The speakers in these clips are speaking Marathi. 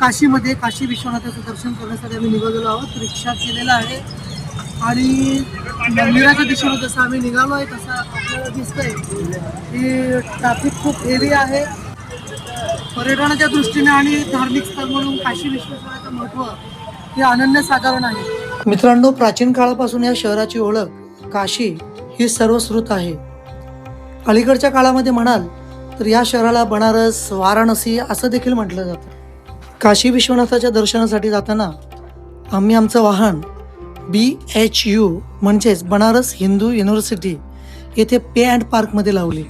काशीमध्ये काशी विश्वनाथाचं दर्शन करण्यासाठी आम्ही निघालेलो आहोत. रिक्षा केलेला आहे. आणि मंदिराच्या दिशेने जसं आम्ही निघालो आहे तसं आपल्याला दिसतंय की ट्रॅफिक खूप हेवी आहे. पर्यटनाच्या दृष्टीने आणि धार्मिक स्थळ म्हणून काशी विश्वनाथाचं महत्त्व हे अनन्यसाधारण आहे. मित्रांनो प्राचीन काळापासून या शहराची ओळख काशी ही सर्वश्रुत आहे. अलीकडच्या काळामध्ये म्हणाल तर या शहराला बनारस वाराणसी असं देखील म्हटलं जातं. काशी विश्वनाथाच्या दर्शनासाठी जाताना आम्ही आमचं वाहन बी एच यू म्हणजेच बनारस हिंदू युनिव्हर्सिटी येथे पे अँड पार्कमध्ये लावली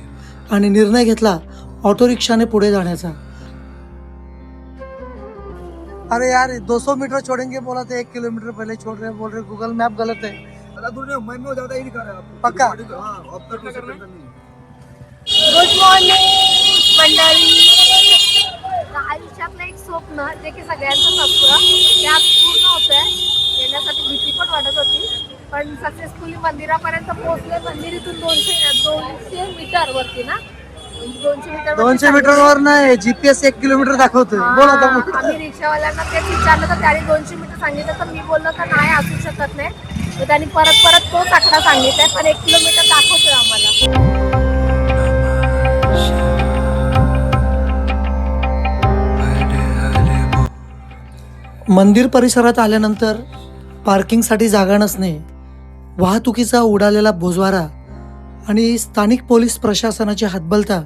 आणि निर्णय घेतला ऑटो रिक्षाने पुढे जाण्याचा. अरे यार 200 मीटर छोड़ेंगे बोला तो एक किलोमीटर पहले छोड़ रहे हैं बोल रहे गूगल मैप गलत है ही आपको पक्का? हाँ गुड मॉर्निंग मंडळी. आयुष्यातलं एक स्वप्न जे की सगळ्यांचं असतं ते आज पूर्ण होत आहे येण्यासाठी भीती पण वाटत होती. पण सक्सेसफुली मंदिरापर्यंत पोहोचले. मंदिर इथून दोनशे दोनशे मीटर वरती ना? दोनशे मीटर दोनशे मीटर वर नाही. जीपीएस एक किलोमीटर दाखवतोय. बोल. आम्ही रिक्षावाल्यांना तेच विचारलं तर त्याने दोनशे मीटर सांगितलं तर मी बोललो तर नाही असू शकत नाही. तर त्यांनी परत परत तोच आकडा सांगितलाय. पण एक किलोमीटर दाखवतोय आम्हाला. मंदिर परिसरात आल्यानंतर पार्किंगसाठी जागा नसणे वाहतुकीचा उडालेला बोजवारा आणि स्थानिक पोलीस प्रशासनाची हातबलता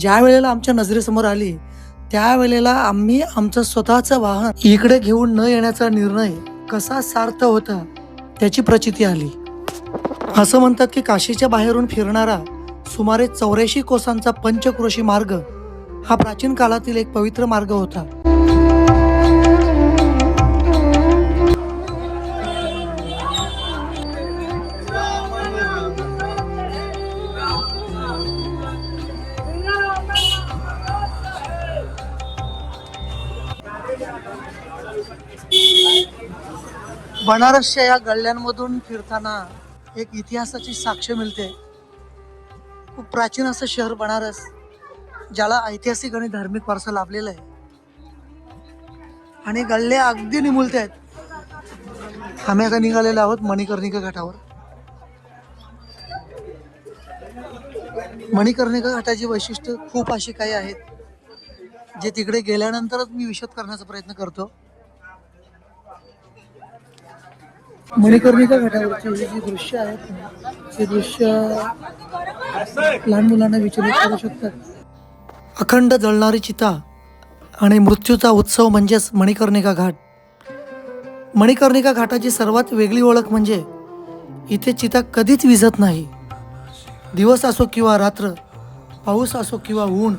ज्या वेळेला आमच्या नजरेसमोर आली त्यावेळेला आम्ही आमचं स्वतःचं वाहन इकडे घेऊन न येण्याचा निर्णय कसा सार्थ होता त्याची प्रचिती आली. असं म्हणतात की काशीच्या बाहेरून फिरणारा सुमारे चौऱ्याऐंशी कोसांचा पंचक्रोशी मार्ग हा प्राचीन काळातील एक पवित्र मार्ग होता. बनारसच्या या गल्ल्यांमधून फिरताना एक इतिहासाची साक्ष मिळते. खूप प्राचीन असं शहर बनारस ज्याला ऐतिहासिक आणि धार्मिक वारसा लाभलेला आहे. आणि गल्ले अगदी निमुलते आहेत. आम्ही आता निघालेलो आहोत मणिकर्णिका घाटावर. मणिकर्णिका घाटाची वैशिष्ट्य खूप अशी काही आहेत जे तिकडे गेल्यानंतरच मी विशद करण्याचा प्रयत्न करतो. मणिकर्णिका घाटावरची जी दृश्य आहेत ते दृश्य लहान मुलांना विचलित करू शकतात. अखंड जळणारी चिता आणि मृत्यूचा उत्सव म्हणजेच मणिकर्णिका घाट. मणिकर्णिका घाटाची सर्वात वेगळी ओळख म्हणजे इथे चिता कधीच विझत नाही. दिवस असो किंवा रात्र पाऊस असो किंवा ऊन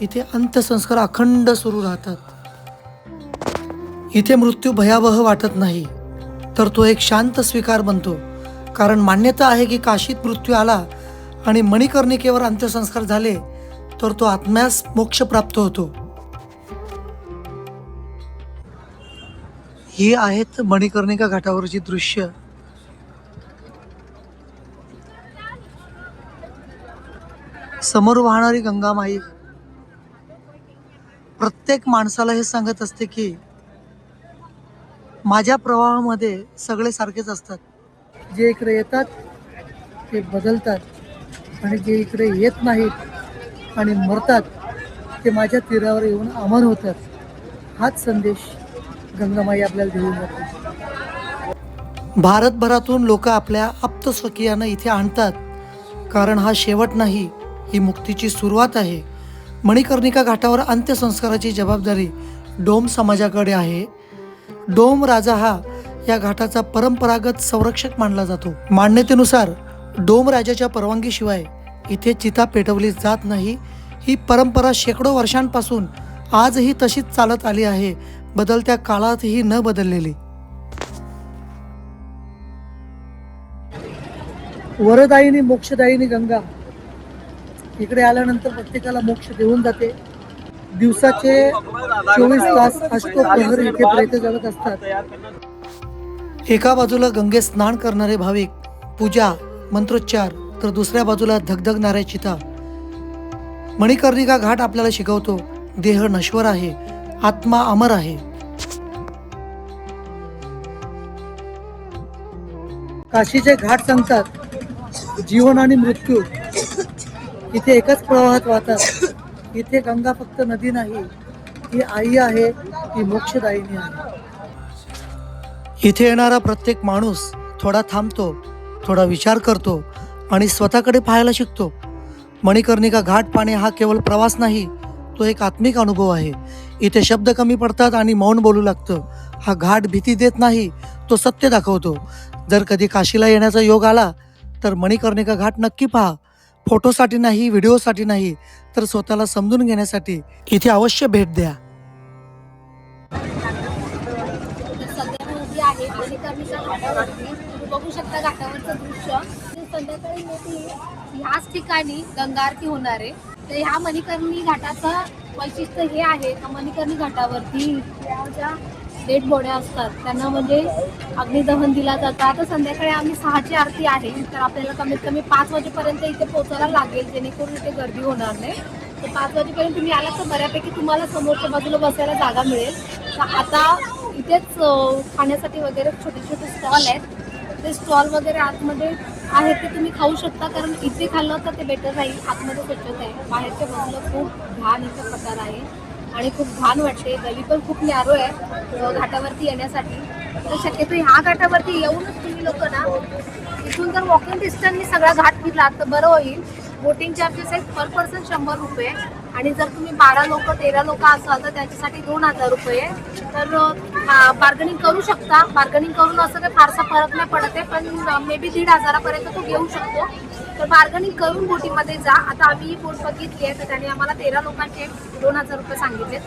इथे अंत्यसंस्कार अखंड सुरू राहतात. इथे मृत्यू भयावह वाटत नाही. तर तो एक शांत स्वीकार बनतो. कारण मान्यता आहे की काशीत मृत्यू आला आणि मणिकर्णिकेवर अंत्यसंस्कार झाले तर तो आत्म्यास मोक्ष प्राप्त होतो. ही आहेत मणिकर्णिका घाटावरची दृश्य. समोर वाहणारी गंगामाई. प्रत्येक माणसाला हे सांगत असते की माझ्या प्रवाहामध्ये सगळे सारखेच असतात. जे इकडे येतात ते बदलतात. आणि जे इकडे येत नाहीत आणि मरतात ते माझ्या तीरावर येऊन अमर होतात. हाच संदेश गंगामाई आपल्याला देऊन जाते. भारतभरातून लोक आपल्या आप्तस्वकीयांना इथे आणतात. कारण हा शेवट नाही ही मुक्तीची सुरुवात आहे. मणिकर्णिका घाटावर अंत्यसंस्काराची जबाबदारी डोम समाजाकडे आहे. डोम राजा हा या घाटाचा परंपरागत संरक्षक मानला जातो. मान्यतेनुसार डोम राजाच्या परवानगीशिवाय इथे चिता पेटवली जात नाही. ही परंपरा शेकडो वर्षांपासून आजही तशीच चालत आली आहे. बदलत्या काळातही न बदललेली. वरदायिनी मोक्षदायिनी गंगा इकडे आल्यानंतर प्रत्येकाला मोक्ष देऊन जाते. दिवसाचे चोवीस तास अष्टोपहर इथे जगत असतात. एका बाजूला गंगे स्नान करणारे भाविक पूजा मंत्रोच्चार तर दुसऱ्या बाजूला धगधगणाऱ्या चिता. मणिकर्णिका घाट आपल्याला शिकवतो देह नश्वर आहे आत्मा अमर आहे. काशीचे घाट सांगतात जीवन आणि मृत्यू इथे एकच प्रवाहात वाहतात. इथे गंगा फक्त नदी नाही ती आई आहे ती मोक्षदायिनी आहे. इथे येणारा प्रत्येक माणूस थोडा थांबतो थोडा विचार करतो आणि स्वतःकडे पाहायला शिकतो. मणिकर्णिका घाट पाणे हा केवळ प्रवास नाही तो एक आत्मिक अनुभव आहे. इथे शब्द कमी पडतात आणि मौन बोलू लागतं. हा घाट भीती देत नाही तो सत्य दाखवतो. जर कधी काशीला येण्याचा योग आला तर मणिकर्णिका घाट नक्की पहा. फोटोसाठी नाही व्हिडिओसाठी नाही तर स्वतःला समजून घेण्यासाठी इथे अवश्य भेट द्या. बघू शकता घाटावरचं दृश्य. संध्याकाळी मोठी ह्याच ठिकाणी गंगा आरती होणार आहे. तर ह्या मणिकर्णी घाटाचं वैशिष्ट्य हे आहे का मणिकर्णी घाटावरती ज्या डेड बॉड्या असतात त्यांना म्हणजे अग्निदहन दिला जातं. आता संध्याकाळी आम्ही सहाची आरती आहे तर आपल्याला कमीत कमी पाच वाजेपर्यंत इथे पोहोचायला लागेल जेणेकरून इथे गर्दी होणार नाही. तर पाच वाजेपर्यंत तुम्ही आलात तर बऱ्यापैकी तुम्हाला समोरच्या बाजूला बसायला जागा मिळेल. तर आता इथेच खाण्यासाठी वगैरे छोटे छोटे स्टॉल आहेत. ते स्टॉल वगैरे आतमध्ये आहेत ते तुम्ही खाऊ शकता कारण इथे खाल्लं तर ते बेटर राहील. आतमध्ये स्वच्छता आहे. बाहेरच्या बाजूला खूप घाण इथे प्रकार आहे. आणि खूप घाण वाटते. गली पण खूप न्यारो आहे घाटावरती येण्यासाठी. तर शक्यतो ह्या घाटावरती येऊनच तुम्ही लोक ना इथून जर वॉकिंग डिस्टन्सनी सगळा घाट फिरला तर बरं होईल. बोटिंग चार्जेस आहेत पर पर्सन शंभर रुपये. आणि जर तुम्ही बारा लोक तेरा लोक असाल तर त्याच्यासाठी दोन हजार रुपये. तर बार्गनिंग करू शकता. बार्गनिंग करून असं काही फारसा फरक नाही पडत आहे पण मे बी दीड हजारापर्यंत तो घेऊ शकतो. तर बार्गनिंग करून बोटीमध्ये जा. आता आम्ही ही बोट बघितली आहे तर त्याने आम्हाला तेरा लोकांचे दोन हजार रुपये सांगितले.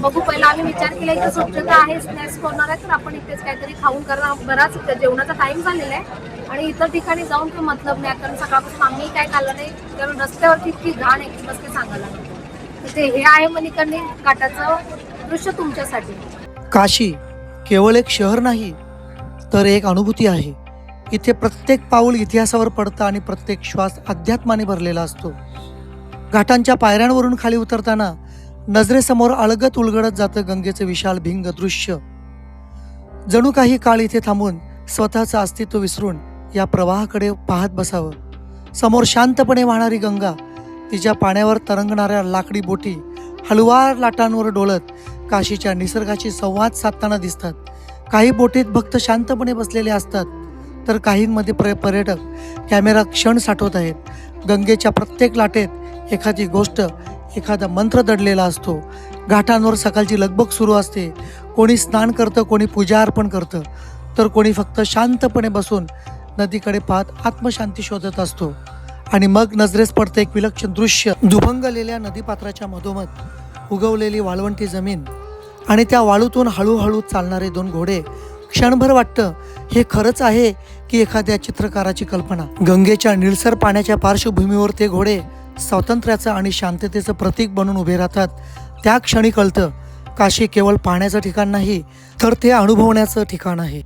बघू पहिला आम्ही विचार केला इथं स्वच्छता आहे स्नॅक्स कॉर्नर आहे तर आपण इथेच काहीतरी खाऊन कारण बराच जेवणाचा टाईम झालेला आहे. आणि इतर ठिकाणी जाऊन काही मतलब नाही कारण सकाळपासून आम्ही काय खाल्लं नाही कारण रस्त्यावरती इतकी घाण आहे बस काही सांगायला. तिथे ते हे आहे मणिकर्णी घाटाचं दृश्य तुमच्यासाठी. काशी केवळ एक शहर नाही तर एक अनुभूती आहे. इथे प्रत्येक पाऊल इतिहासावर पडतं आणि प्रत्येक श्वास अध्यात्माने भरलेला असतो. घाटांच्या पायऱ्यांवरून खाली उतरताना नजरेसमोर अळगत उलगडत जातं गंगेचं विशाल भिंग दृश्य. जणू काही काळ इथे थांबून स्वतःचं अस्तित्व विसरून या प्रवाहाकडे पाहत बसावं. समोर शांतपणे वाहणारी गंगा तिच्या पाण्यावर तरंगणाऱ्या लाकडी बोटी हलवार लाटांवर डोलत काशीच्या निसर्गाशी संवाद साधताना दिसतात. काही बोटीत भक्त शांतपणे बसलेले असतात. तर काहींमध्ये प्र पर्यटक कॅमेरा क्षण साठवत आहेत. गंगेच्या प्रत्येक लाटेत एखादी गोष्ट एखादा मंत्र दडलेला असतो. घाटांवर सकाळची लगबग सुरू असते. कोणी स्नान करतं कोणी पूजा अर्पण करतं. तर कोणी फक्त शांतपणे बसून नदीकडे पाहत आत्मशांती शोधत असतो. आणि मग नजरेस पडतं एक विलक्षण दृश्य. दुभंगलेल्या नदीपात्राच्या मधोमध उगवलेली वाळवंटी जमीन आणि त्या वाळूतून हळूहळू चालणारे दोन घोडे क्षणभर वाटतं. हे खरंच आहे की एखाद्या चित्रकाराची कल्पना. गंगेच्या निळसर पाण्याच्या पार्श्वभूमीवर ते घोडे स्वातंत्र्याचं आणि शांततेचं प्रतीक बनून उभे राहतात. त्या क्षणी कळतं काशी केवळ पाहण्याचं ठिकाण नाही तर ते अनुभवण्याचं ठिकाण आहे.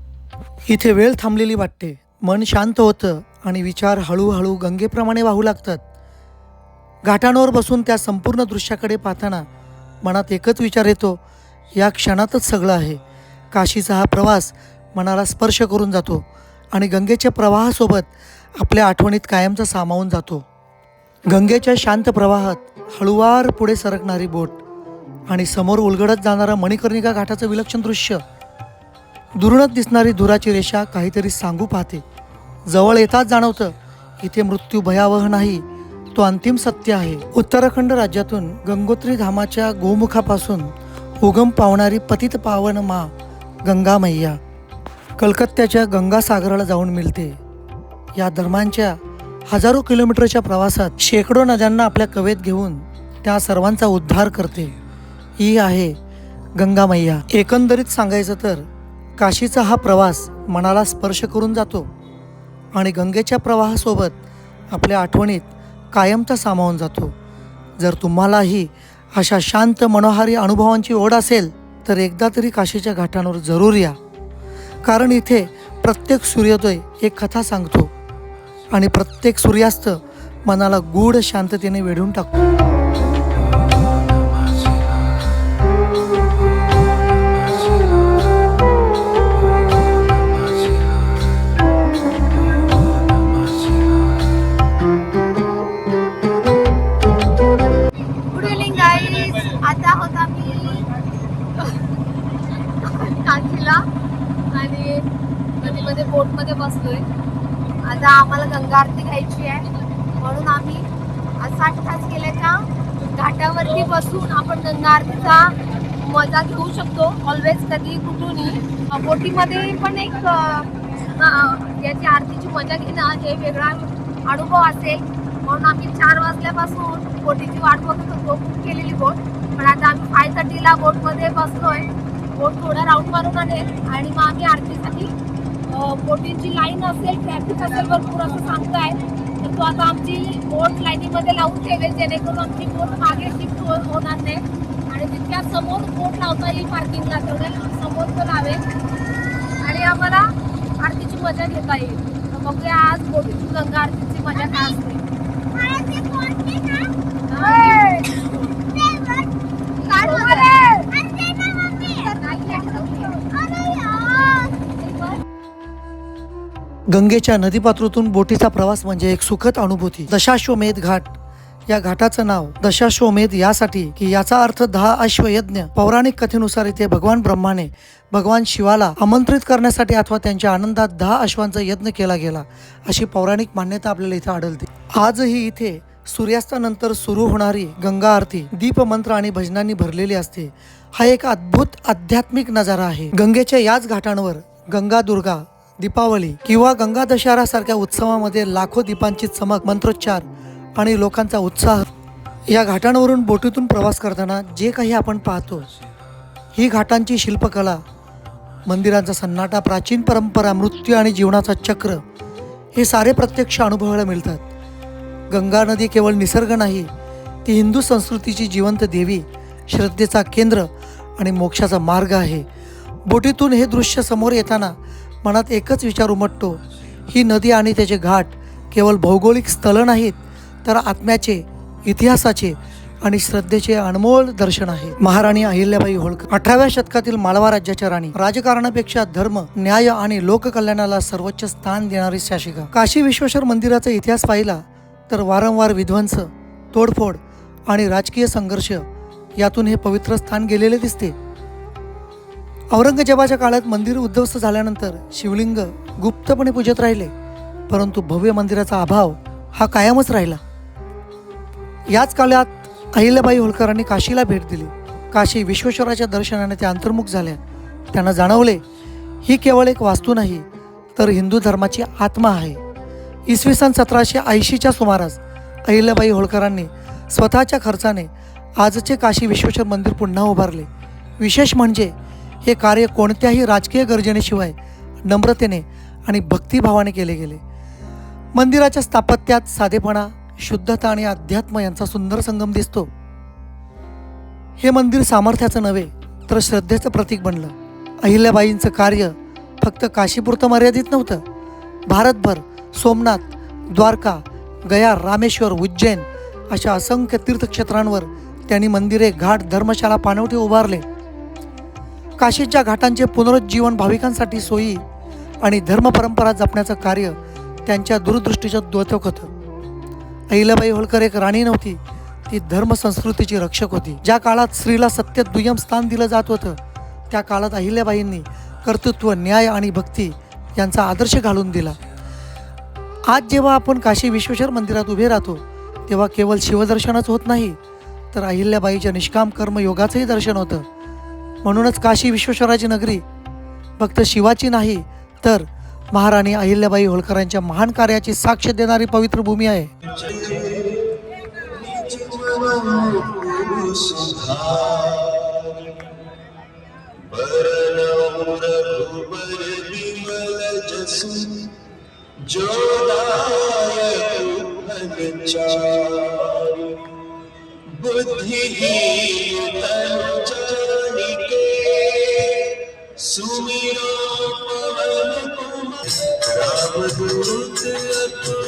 इथे वेळ थांबलेली वाटते. मन शांत होतं आणि विचार हळूहळू गंगेप्रमाणे वाहू लागतात. घाटांवर बसून त्या संपूर्ण दृश्याकडे पाहताना मनात एकच विचार येतो या क्षणातच सगळं आहे. काशीचा हा प्रवास मनाला स्पर्श करून जातो आणि गंगेच्या प्रवाहासोबत आपल्या आठवणीत कायमचा सामावून जातो. गंगेच्या शांत प्रवाहात हळुवार पुढे सरकणारी बोट आणि समोर उलगडत जाणारा मणिकर्णिका घाटाचं विलक्षण दृश्य. दुरूनच दिसणारी धुराची रेषा काहीतरी सांगू पाहते. जवळ येताच जाणवतं इथे मृत्यू भयावह नाही तो अंतिम सत्य आहे. उत्तराखंड राज्यातून गंगोत्री धामाच्या गोमुखापासून उगम पावणारी पतित पावन मा गंगा मैया कलकत्त्याच्या गंगासागराला जाऊन मिळते. या दरम्यानच्या हजारो किलोमीटरच्या प्रवासात शेकडो नद्यांना आपल्या कवेत घेऊन त्या सर्वांचा उद्धार करते. ही आहे गंगा मैया. एकंदरीत सांगायचं तर काशीचा हा प्रवास मनाला स्पर्श करून जातो आणि गंगेच्या प्रवाहासोबत आपल्या आठवणीत कायमचा सामावून जातो. जर तुम्हालाही अशा शांत मनोहारी अनुभवांची ओढ असेल तर एकदा तरी काशीच्या घाटांवर जरूर या. कारण इथे प्रत्येक सूर्योदय एक कथा सांगतो आणि प्रत्येक सूर्यास्त मनाला गूढ शांततेने वेढून टाकतो. मध्ये पण एक याची आरतीची मजा घेणं हे वेगळा अनुभव असेल. म्हणून आम्ही चार वाजल्यापासून बोटीची वाट बघत होतो बुक केलेली बोट. पण आता आम्ही फाय थर्टीला बोटमध्ये बसलोय. बोट थोडा राऊंड मारून आणेल आणि मग आम्ही आरतीसाठी बोटींची लाईन असेल ट्रॅफिक असेल भरपूर असं सांगताय. तर तो आता आमची बोट लाईनीमध्ये लावून ठेवेल जेणेकरून आमची बोट मागे शिफ्ट होणार नाही. आणि तितक्या समोर बोट लावता येईल पार्किंगला तेवढ्या समोर तो लावेल. आणि आम्हाला. आरतीची मजा घेता येईल. बघूया आज बोटीची गंगा आरतीची मजा काय असते. गंगेच्या नदीपात्रातून बोटीचा प्रवास म्हणजे एक सुखद अनुभूती. दशाश्वमेध घाट. या घाटाचं नाव दशाश्वमेध यासाठी की याचा अर्थ दहा अश्वयज्ञ. पौराणिक कथेनुसार इथे भगवान ब्रह्माने भगवान शिवाला आमंत्रित करण्यासाठी अथवा त्यांच्या आनंदात दहा अश्वांचा यज्ञ केला गेला अशी पौराणिक मान्यता आपल्याला इथे आढळते. आजही इथे सूर्यास्तानंतर सुरू होणारी गंगा आरती दीपमंत्र आणि भजनांनी भरलेली असते. हा एक अद्भुत आध्यात्मिक नजारा आहे. गंगेच्या याच घाटांवर गंगा दुर्गा दीपावली किंवा गंगा दशहरा सारख्या उत्सवामध्ये लाखो दीपांची चमक मंत्रोच्चार आणि लोकांचा उत्साह. या घाटांवरून बोटीतून प्रवास करताना जे काही आपण पाहतो ही घाटांची शिल्पकला मंदिरांचा सन्नाटा प्राचीन परंपरा मृत्यू आणि जीवनाचा चक्र हे सारे प्रत्यक्ष अनुभवायला मिळतात. गंगा नदी केवळ निसर्ग नाही ती हिंदू संस्कृतीची जिवंत देवी श्रद्धेचा केंद्र आणि मोक्षाचा मार्ग आहे. बोटीतून हे दृश्य समोर येताना मनात एकच विचार उमटतो ही नदी आणि त्याचे घाट केवळ भौगोलिक स्थळं नाहीत तर आत्म्याचे इतिहासाचे आणि श्रद्धेचे अनमोल दर्शन आहे. महाराणी अहिल्याबाई होळकर. अठराव्या शतकातील मालवा राज्याच्या राणी. राजकारणापेक्षा धर्म न्याय आणि लोककल्याणाला सर्वोच्च स्थान देणारी शासिका. काशी विश्वेश्वर मंदिराचा इतिहास पाहिला तर वारंवार विध्वंस तोडफोड आणि राजकीय संघर्ष यातून हे पवित्र स्थान गेलेले दिसते. औरंगजेबाच्या काळात मंदिर उद्ध्वस्त झाल्यानंतर शिवलिंग गुप्तपणे पूजत राहिले परंतु भव्य मंदिराचा अभाव हा कायमच राहिला. याच काळात अहिल्याबाई होळकरांनी काशीला भेट दिली. काशी विश्वेश्वराच्या दर्शनाने त्या अंतर्मुख झाल्या त्यांना जाणवले ही केवळ एक वास्तू नाही तर हिंदू धर्माची आत्मा आहे. इसवी सन सतराशे ऐंशीच्या सुमारास अहिल्याबाई होळकरांनी स्वतःच्या खर्चाने आजचे काशी विश्वेश्वर मंदिर पुन्हा उभारले. विशेष म्हणजे हे कार्य कोणत्याही राजकीय गर्जनेशिवाय नम्रतेने आणि भक्तिभावाने केले गेले. मंदिराच्या स्थापत्यात साधेपणा शुद्धता आणि अध्यात्म यांचा सुंदर संगम दिसतो. हे मंदिर सामर्थ्याचं नव्हे तर श्रद्धेचं प्रतीक बनलं. अहिल्याबाईंचं कार्य फक्त काशीपुरतं मर्यादित नव्हतं. भारतभर सोमनाथ द्वारका गया रामेश्वर उज्जैन अशा असंख्य तीर्थक्षेत्रांवर त्यांनी मंदिरे घाट धर्मशाळा पाणवठे उभारले. काशीच्या घाटांचे पुनरुज्जीवन भाविकांसाठी सोयी आणि धर्मपरंपरा जपण्याचं कार्य त्यांच्या दूरदृष्टीचं द्योतक होतं. अहिल्याबाई होळकर एक राणी नव्हती. ती धर्म संस्कृतीची रक्षक होती. ज्या काळात स्त्रीला सत्य दुय्यम स्थान दिलं जात होतं त्या काळात अहिल्याबाईंनी कर्तृत्व न्याय आणि भक्ती यांचा आदर्श घालून दिला. आज जेव्हा आपण काशी विश्वेश्वर मंदिरात उभे राहतो तेव्हा केवळ शिवदर्शनच होत नाही तर अहिल्याबाईच्या निष्काम कर्मयोगाचंही दर्शन होतं. म्हणूनच काशी विश्वेश्वराची नगरी फक्त शिवाची नाही तर महाराणी अहिल्याबाई होळकरांच्या महान कार्याची साक्ष देणारी पवित्र भूमी आहे. बुद्धिहीन जानिके सुमिरो पवन कुमार। रामदूत अतुलित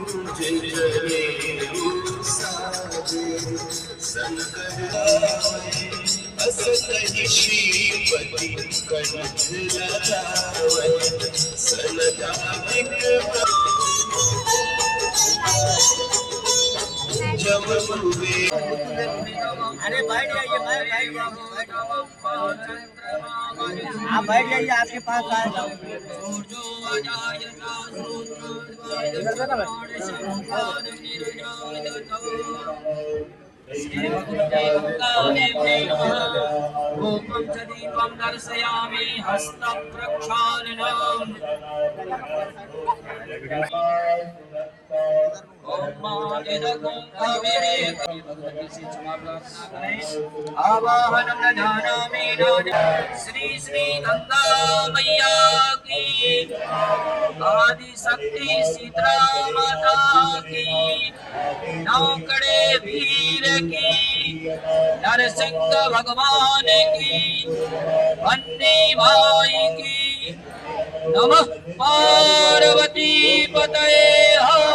श्रीपती अरे बैठ जाइए बैठ जाइए आप बैठ जाइए आपके पास आएगा रूपं च दीपं दर्शयामि हस्तप्रक्षालनम् श्री श्री गंगा मैया की आदि शक्ति शीतला माता की नौकड़े वीर की नरसिंह भगवान की अन्नी माई की नमः पार्वती पतये हर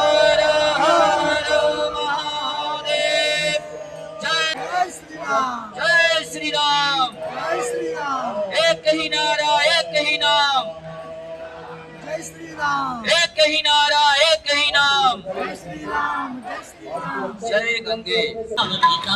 जय जय श्री राम जय श्री राम जय श्री राम एक ही नारा एक ही नाम। जय श्री राम एक ही नारा एक ही नाम। जय श्री राम जय श्री राम जय गंगे। श्रीराम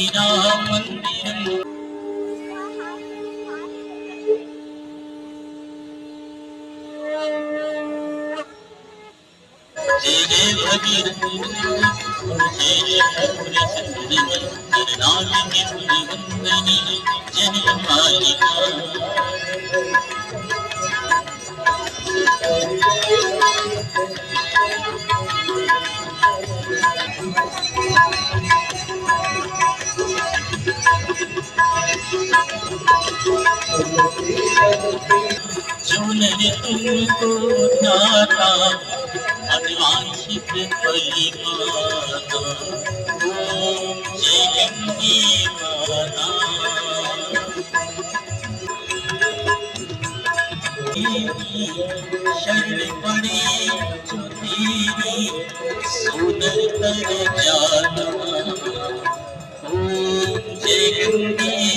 मंदिर जय जय भगीरथी जय जय हरे सुंदरी जय मालिका सुनर तुमको न्याता अनुवांशिक परिमाता ओम जय गंगे माता शरण पड़े सुधीरी सुनर तर जाना ओम जय